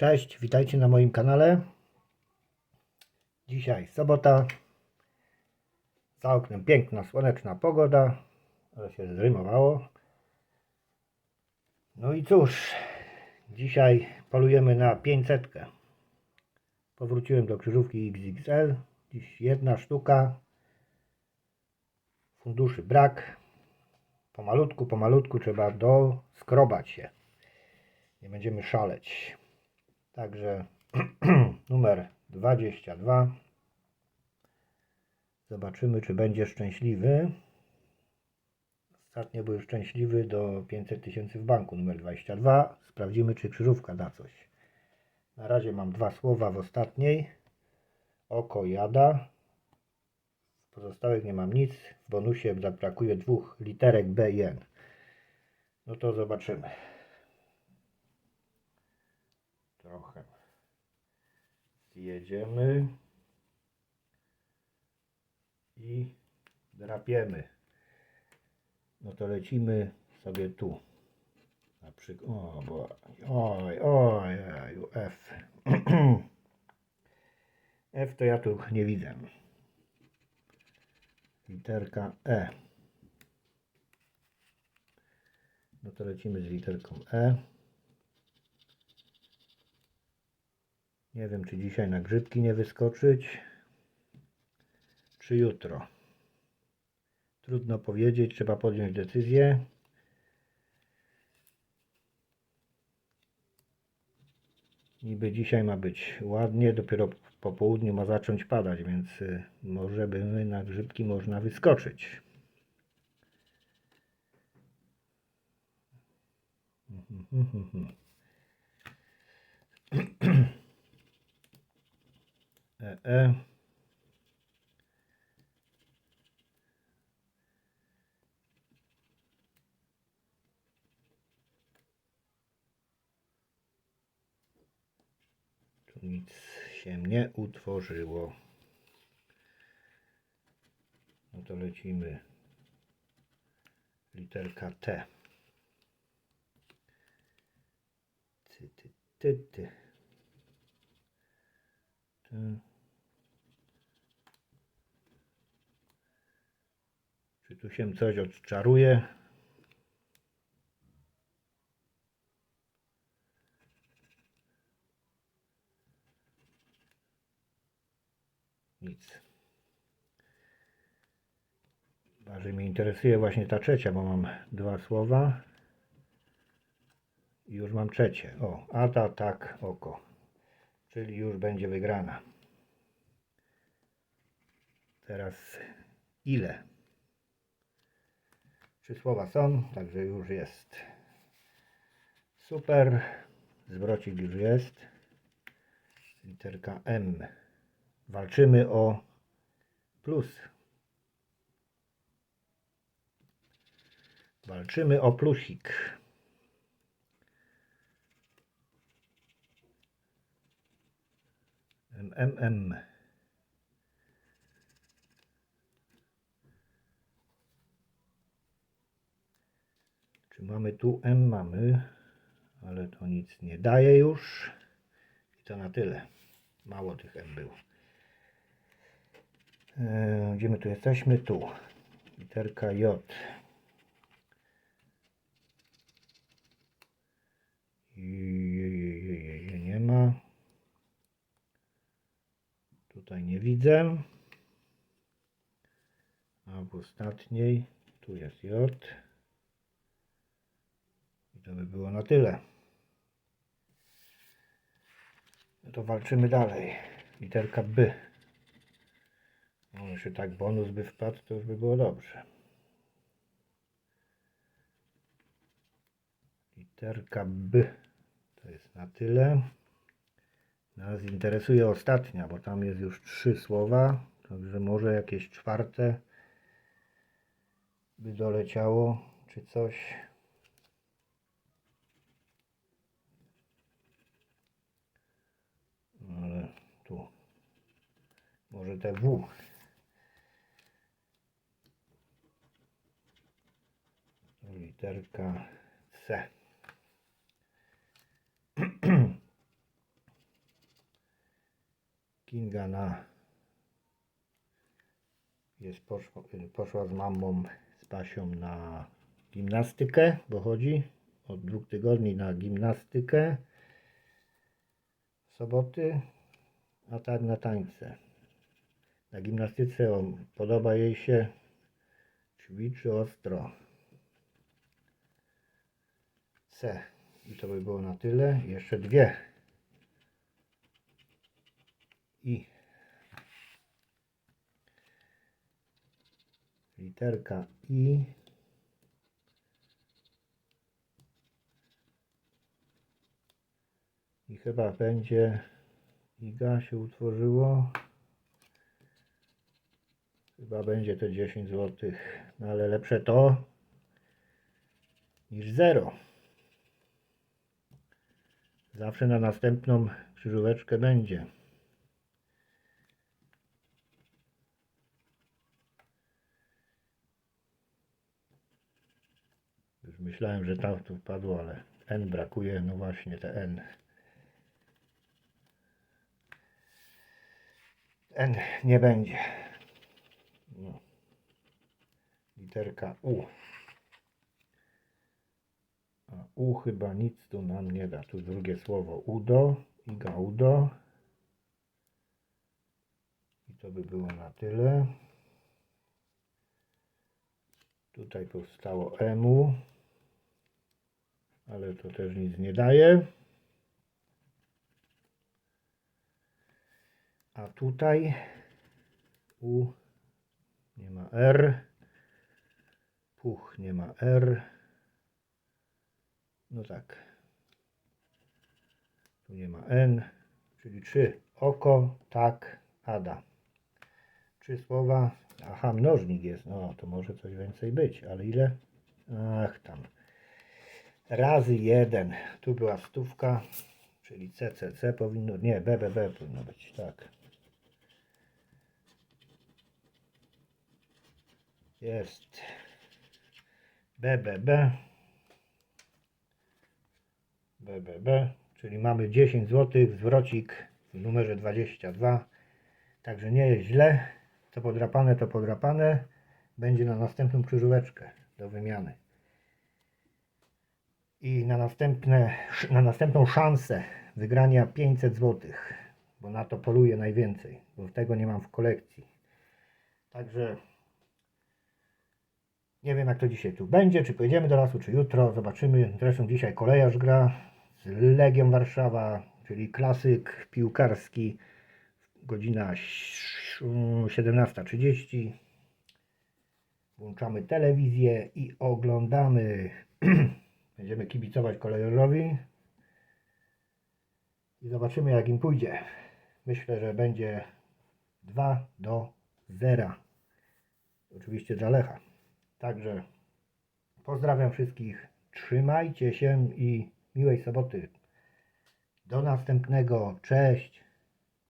Cześć, witajcie na moim kanale. Dzisiaj sobota. Za oknem piękna, słoneczna pogoda, ale się zrymowało. No i cóż, dzisiaj polujemy na 500. Powróciłem do krzyżówki XXL. Dziś jedna sztuka. Funduszy brak. Pomalutku, pomalutku trzeba doskrobać się. Nie będziemy szaleć. Także numer 22. Zobaczymy, czy będzie szczęśliwy. Ostatnio był szczęśliwy do 500 tysięcy w banku, numer 22. Sprawdzimy, czy krzyżówka da coś. Na razie mam dwa słowa w ostatniej. Oko jada. W pozostałych nie mam nic. W bonusie zabrakuje dwóch literek B i N. No to zobaczymy. Trochę zjedziemy i drapiemy. No to lecimy sobie tu. Na przykład. O, bo, oj, oj, oj, F. F to ja tu nie widzę. Literka E. No to lecimy z literką E. Nie wiem, czy dzisiaj na grzybki nie wyskoczyć, czy jutro. Trudno powiedzieć, trzeba podjąć decyzję. Niby dzisiaj ma być ładnie, dopiero po południu ma zacząć padać, więc y, może by na grzybki można wyskoczyć. E, e. Tu nic się nie utworzyło. No to lecimy. Literka T. Ty, ty, ty, ty. Ty. Tu się coś odczaruje? Nic. Bardziej mnie interesuje właśnie ta trzecia, bo mam dwa słowa. I już mam trzecie. O, ata, tak, oko. Czyli już będzie wygrana. Teraz ile? Trzy słowa są, także już jest. Super. Zwrocik już jest. Literka M. Walczymy o plus. Walczymy o plusik. MMM. Czy mamy tu M? Mamy, ale to nic nie daje już. I to na tyle. Mało tych M było. E, gdzie my tu jesteśmy? Tu. Literka J. I, nie ma. Tutaj nie widzę. A w ostatniej tu jest J. To by było na tyle. No to walczymy dalej. Literka B. No, jeśli tak bonus by wpadł, to już by było dobrze. Literka B. To jest na tyle. Nas interesuje ostatnia, bo tam jest już trzy słowa, także może jakieś czwarte by doleciało, czy coś. Ale tu może te W. Literka C. Kinga na jest poszła, poszła z mamą z Basią na gimnastykę, bo chodzi od dwóch tygodni na gimnastykę soboty, a tak na tańce. Na gimnastyce o, podoba jej się, ćwiczy ostro. C. I to by było na tyle. Jeszcze dwie. I. Literka I. I chyba będzie Iga się utworzyło. Chyba będzie to 10 zł. No ale lepsze to niż zero. Zawsze na następną krzyżóweczkę będzie. Już myślałem, że tam tu wpadło, ale N brakuje. No właśnie, te N. N nie będzie. No. Literka U. A U chyba nic tu nam nie da. Tu drugie słowo udo i gaudo. I to by było na tyle. Tutaj powstało emu. Ale to też nic nie daje. A tutaj U nie ma R. Puch nie ma R. No tak. Tu nie ma N, czyli trzy. Oko, tak, Ada. Trzy słowa. Aha, mnożnik jest. No, to może coś więcej być, ale ile? Ach, tam. Razy jeden. Tu była stówka, czyli CCC powinno, nie, BBB powinno być, tak. Jest. BBB. BBB, czyli mamy 10 zł, zwrocik w numerze 22. Także nie jest źle. To podrapane, to podrapane. Będzie na następną krzyżóweczkę do wymiany. I na, następne, na następną szansę wygrania 500 zł, bo na to poluję najwięcej, bo tego nie mam w kolekcji. Także nie wiem jak to dzisiaj tu będzie, czy pojedziemy do lasu, czy jutro, zobaczymy. Zresztą dzisiaj kolejarz gra z Legią Warszawa, czyli klasyk piłkarski, godzina 17.30. Włączamy telewizję i oglądamy. Będziemy kibicować kolejarzowi i zobaczymy jak im pójdzie. Myślę, że będzie 2 do 0. Oczywiście dla Lecha. Także pozdrawiam wszystkich. Trzymajcie się i miłej soboty. Do następnego. Cześć.